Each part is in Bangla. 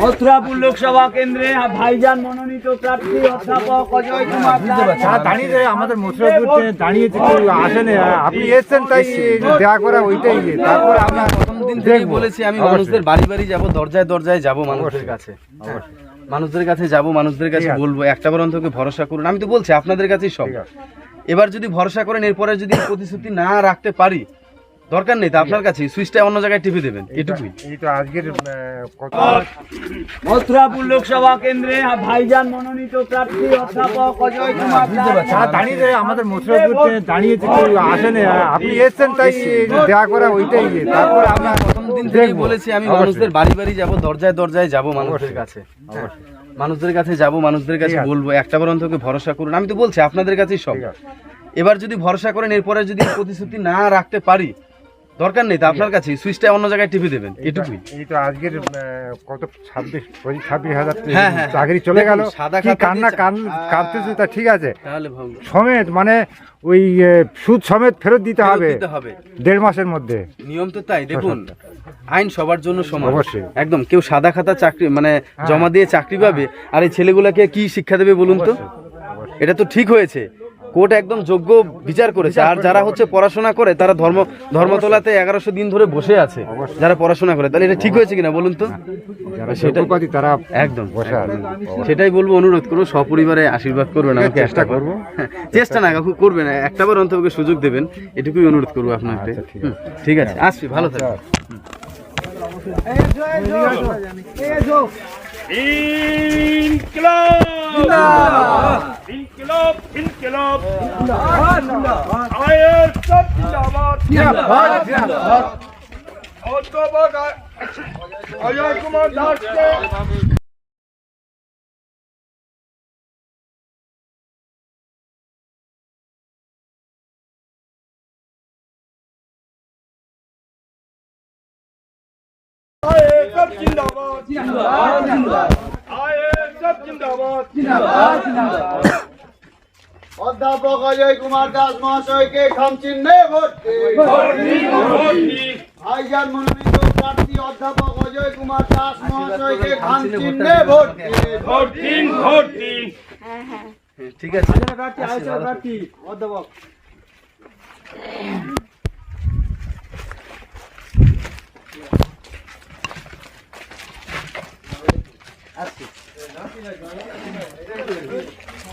মথুরাপুর লোকসভা কেন্দ্রে ভাইজান মনোনীত প্রার্থী অধ্যাপক অজয় কুমার যারা দাঁড়িয়ে আমাদের মথুরাপুর দাঁড়িয়েছে আসেন। আপনি এসছেন তাই দেওয়া করা ওইটাই। তারপরে আমরা প্রথম দিন থেকেই বলেছি আমি মানুষদের বাড়ি বাড়ি যাব দরজায় দরজায় যাব মানুষের কাছে। মানুষদের কাছে যাব মানুষদের কাছে বলব একটা বার অন্তকে ভরসা করুন। আমি তো বলছি আপনাদের কাছেই সব। এবার যদি ভরসা করেন এরপরে যদি প্রতিশ্রুতি না রাখতে পারি দরকার নেই তো আপনার কাছে। সুইচটা অন্য জায়গায় টিপে দেবেন এটুকুই। এই তো আজকের মথুরাপুর লোকসভা কেন্দ্রে ভাইজান মনোনীত প্রার্থী অধ্যাপক অজয় কুমার দাস। যারা দাঁড়িয়ে আমাদের মথুরাপুর দাঁড়িয়েছে কেউ আসেন আপনি এসছেন তাই দেওয়া করা ওইটাই ইয়ে। তারপরে আমরা প্রথম দিন থেকেই দেখব। বলেছি আমি। মানুষদের বাড়ি বাড়ি যাব দরজায় দরজায় যাব মানুষের কাছে। মানুষদের কাছে যাব মানুষদের কাছে বলব একটা বার অন্তকে ভরসা করুন। আমি তো বলছি আপনাদের কাছেই সব। এবার যদি ভরসা করেন এরপরে যদি প্রতিশ্রুতি না রাখতে পারি দরকার নেই তো আপনার কাছে সুইচটা অন্য জায়গায় টিপে দেবেন এটুকুই। এই তো আজকের কত ছাব্বিশ ছাব্বিশ হাজার হ্যাঁ, হ্যাঁ। চাকরি চলে গেল। কি কান্না কান কাঁদতেছে তা ঠিক আছে। সমেত মানে ওই সুদ সমেত ফেরত দিতে হবে দিতে হবে। দেড় মাসের মধ্যে। নিয়ম তো তাই দেখুন আইন সবার জন্য সমান। অবশ্যই। একদম কেউ সাদা খাতা চাকরি মানে জমা দিয়ে চাকরি পাবে আর এই ছেলেগুলোকে কি শিক্ষা দেবে বলুন তো? এটা তো ঠিক হয়েছে। কোর্ট একদম যোগ্য বিচার করেছে। আর যারা হচ্ছে পড়াশোনা করে তারা ধর্ম ধর্মতলাতে এগারোশো দিন ধরে বসে আছে। যারা পড়াশোনা করে তাহলে এটা ঠিক হয়েছে কিনা বলুন তো? যারা সেটা তারা একদম। সেটাই বলব অনুরোধ করব সপরিবারে আশীর্বাদ করবেন আমাকে চেষ্টা করব। হ্যাঁ, চেষ্টা না কাকু করবেন। একটা বার অন্তত ওকে সুযোগ দেবেন। এটুকুই অনুরোধ করব আপনাকে। আচ্ছা, ঠিক আছে। আসছি ভালো থাকবেন। ইনকিলাব! ইনকিলাব! ইনকিলাব আয়ের সব জিন্দাবাদ অধ্যাপক অজয় কুমার দাসকে আয়ের সব জিন্দাবাদ জিন্দাবাদ আয়ের সব জিন্দাবাদ অধ্যাপক অজয় কুমার দাস মহাশয়কে খাম চিহ্নে ভোট দিন। ভাইজান মনোনীত প্রার্থী অধ্যাপক অজয় কুমার দাস মহাশয়কে খাম চিহ্নে ভোট ভোট দিন ভোট দিন ঠিক আছে। অধ্যাপক। জিন্দাবাদ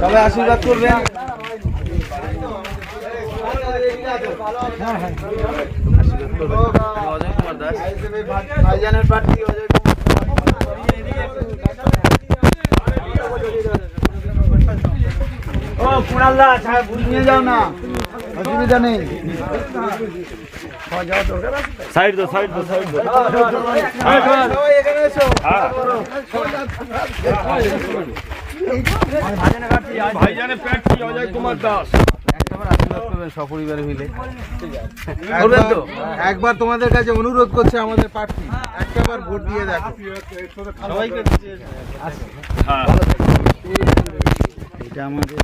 সবাই আশীর্বাদ করবেন অজয় কুমার দাস ভাইজানের প্রার্থী অজয় ও কুণালদা ছায়া ভুল নিয়ে যাও না। অসুবিধা নেই। সাইড দো সাইড দো সাইড দো সবাই এখানে এসো। অজয় কুমার দাস একটাবার আশীর্বাদ করবেন সপরিবারে মিলে একবার তোমাদের কাছে অনুরোধ করছে আমাদের প্রার্থী একটাবার ভোট দিয়ে দেখো। সবাইকে এটা আমাদের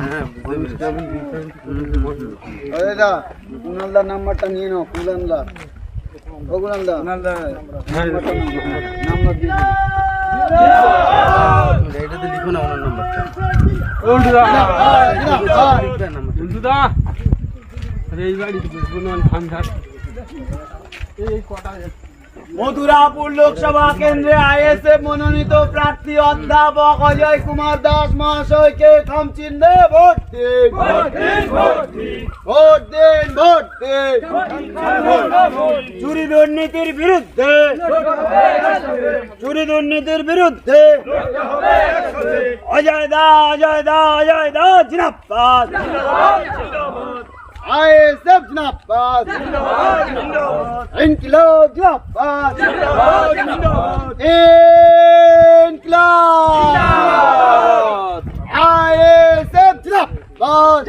হ্যাঁ। দাদা কুণালদার নাম্বারটা নিয়ে নাও কুণালদা ও কুণালদা নাম্বার দিয়ে দিন। এটাতে লিখো না ওনার নাম্বারটা। নাম্বারটা। এই মথুরাপুর লোকসভা কেন্দ্রে আইএসএফ মনোনীত প্রার্থী অধ্যাপক অজয় কুমার দাস মহাশয়কে খাম চিহ্নে? ভোট দিন ভোট দিন, ভোট চুরি দুর্নীতির বিরুদ্ধে। চুরি দুর্নীতির বিরুদ্ধে। অজয় দা অজয় দা অজয় দা জিনাবাদ আইএসএফ জিনাবাদ ইনকিলাব জিনাবাদ ইনকিলাব। আইএসএফ জিনাবাদ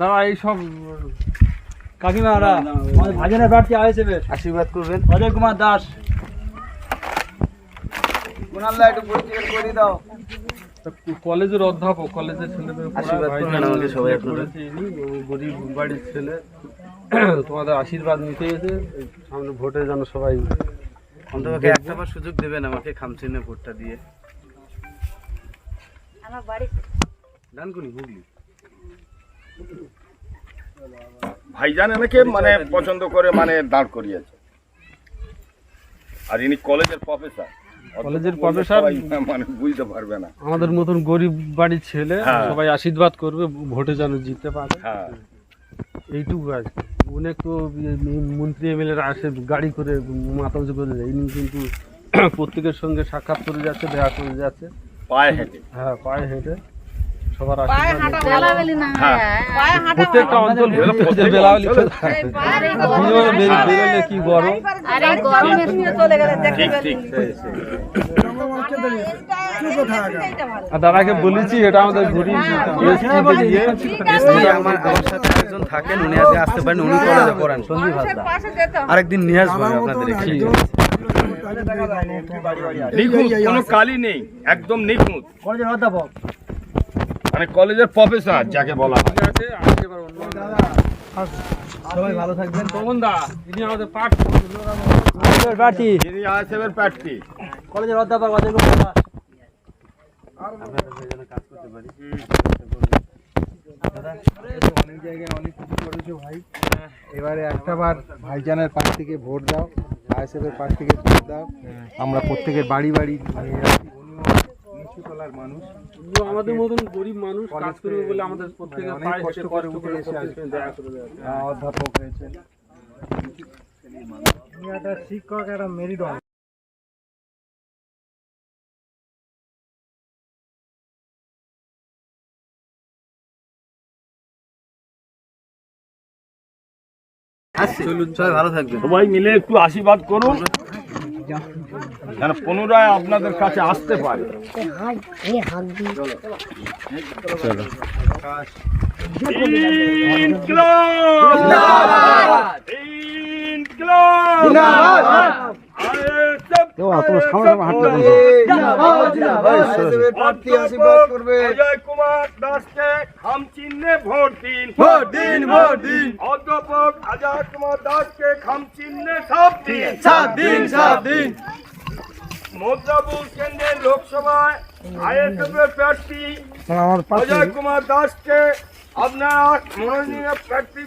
দাঁড়া এই সব কাকিমারা ভাজনের প্রার্থী আইএসএফ আশীর্বাদ করবেন। অজয় কুমার দাস। কুনাল্লা একটু পরিচয় করে দাও। কলেজের অধ্যাপক কলেজের ছেলেদের আশীর্বাদ করবেন আমাকে সবাই আপনারা। গরিব বাড়ির ছেলে। তোমাদের আশীর্বাদ নিতে এসে এই সামনে ভোটে যেন সবাই অন্তত একটাবার সুযোগ দেবেন আমাকে খামচিনে ভোটটা দিয়ে। আমার বাড়ি। ডানকুনি হুগলি। ভাইজান এনেকে মানে পছন্দ করে মানে দাঁড় করিয়েছে। আর ইনি কলেজের প্রফেসর। কলেজের প্রফেসর মানে বুঝতে পারবে না। আমাদের মতন গরিব বাড়ির ছেলে হ্যাঁ। সবাই আশীর্বাদ করবে ভোটে যেন জিততে পারে। হ্যাঁ। এইটুকু আর অনেক তো মন্ত্রী এমএলএরা আসে গাড়ি করে মাথা উঁচু করে যায় কিন্তু প্রত্যেকের সঙ্গে সাক্ষাৎ করে যাচ্ছে দেখা করে যাচ্ছে। পায়ে হেঁটে। হ্যাঁ পায়ে হেঁটে। সবার প্রত্যেকটা অঞ্চল বেলাবেলি বেরোলে কি গরম দাদাকে বলেছি এটা আমাদের ইয়ে আমার আমার সাথে একজন থাকেন উনি আজকে আসতে পারেন উনি কলেজে পড়ান সন্দীপ হাসদা। আরেকদিন নিয়ে আসব আপনাদের নিখুঁত কোনো কালি নেই একদম নিখুঁত অধ্যাপক মানে কলেজের প্রফেসর যাকে বলা হয়। সবাই ভালো থাকবেন। তমন দা ইনি আমাদের পাঠ কলেজের প্রার্থী। যিনি আইএসএফের প্রার্থী। কলেজের অধ্যাপক অনেক জায়গায় অনেক কিছু করেছ ভাই এবারে একটা বার ভাইজানের পাশ থেকে ভোট দাও আইএসএফ এর পাশ থেকে ভোট দাও। আমরা প্রত্যেকের বাড়ি বাড়ি নিয়ে উনিও তলার মানুষ আমাদের মতন গরিব মানুষ কাজ করবে বলে আমাদের প্রত্যেকের অনেক কষ্ট করে উঠে এসে করে অধ্যাপক হয়েছেন একটা শিক্ষক একটা মেরিডন চলুন সবাই ভালো থাকবেন। সবাই মিলে একটু আশীর্বাদ করুন। যেন পুনরায় আপনাদের কাছে আসতে পারে ইনকলাব! ইনকলাব! করবে। অজয় কুমার দাসকে খাম চিহ্নে ভোট দিন। ভোট দিন ভোট দিন। অধ্যাপক অজয় কুমার দাসকে খাম চিহ্নে সব দিন দিন সাত দিন। মদ্রাপুর কেন্দ্রের লোকসভায় আইএসএফ প্রার্থী আমার অজয় কুমার দাসকে আপনারা মনোনীয় প্রার্থী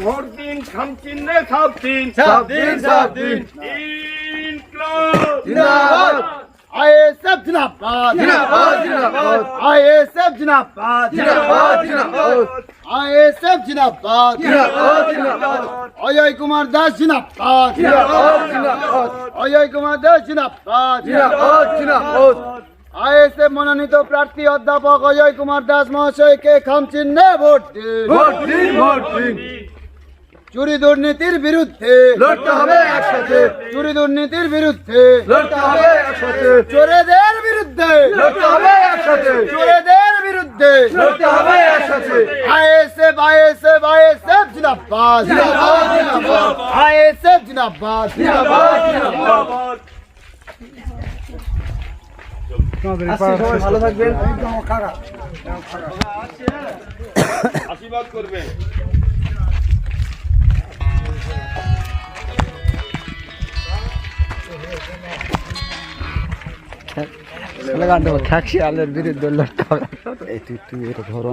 ভোট দিন খাম চিহ্নে সব দিন সাত দিন সাত দিন ইনকলাব! জিন্দাবাদ আইএসএফ জিনাবাদ জিন্দাবাদ জিন্দাবাদ আইএসএফ জিনাবাদ জিন্দাবাদ জিন্দাবাদ আইএসএফ জিনাবাদ জিন্দাবাদ জিন্দাবাদ অজয় কুমার দাস জিনাবাদ জিন্দাবাদ জিন্দাবাদ অজয় কুমার দাস জিনাবাদ জিন্দাবাদ জিন্দাবাদ আইএসএফ মনোনীত প্রার্থী অধ্যাপক অজয় কুমার দাস মহাশয়কে খাম চিহ্নে? ভোট দিন। চুরি দুর্নীতির বিরুদ্ধে। লড়তে হবে একসাথে। চুরি দুর্নীতির বিরুদ্ধে। লড়তে হবে একসাথে। চোরেদের বিরুদ্ধে। লড়তে হবে একসাথে। চোরেদের বিরুদ্ধে। লড়তে হবে একসাথে। আইএসএফ আইএসএফ আইএসএফ জিনাবাদ জিন্দাবাদ জিন্দাবাদ। আইএসএফ জিনাবাদ জিন্দাবাদ জিন্দাবাদ। সবাই ভালো থাকবেন। আশীর্বাদ করবেন থাকছি আলের বিরুদ্ধে লড়তে হবে। এই তুই তুই এটা ধরো